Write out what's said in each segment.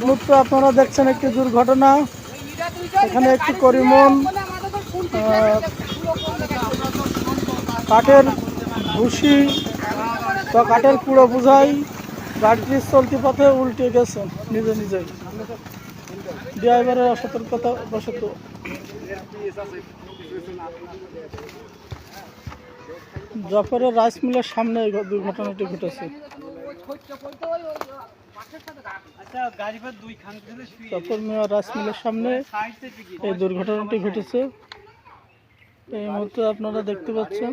মুহূর্তে আপনারা দেখছেন একটি দুর্ঘটনা। এখানে একটি করিমন কাঠের ভুসি বা কাঠের কুড়ো বুঝাই গাড়িটি চলতি পথে উল্টে গেছে, নিজে নিজেই। ড্রাইভারের অসতর্কতা বশত। জফরের রাইস মিলের সামনে এই দুর্ঘটনাটি ঘটেছে। জফর মিয়া রাইস মিলের সামনে এই দুর্ঘটনাটি ঘটেছে। এই মুহূর্তে আপনারা দেখতে পাচ্ছেন।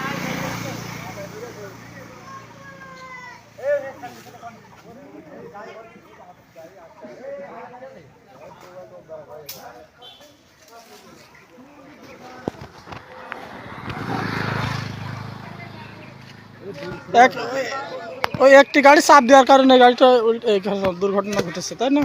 এক ওই একটি গাড়ি চাপ দেওয়ার কারণে গাড়িটা উল্টে এই ঘটনা- দুর্ঘটনা ঘটেছে, তাই না?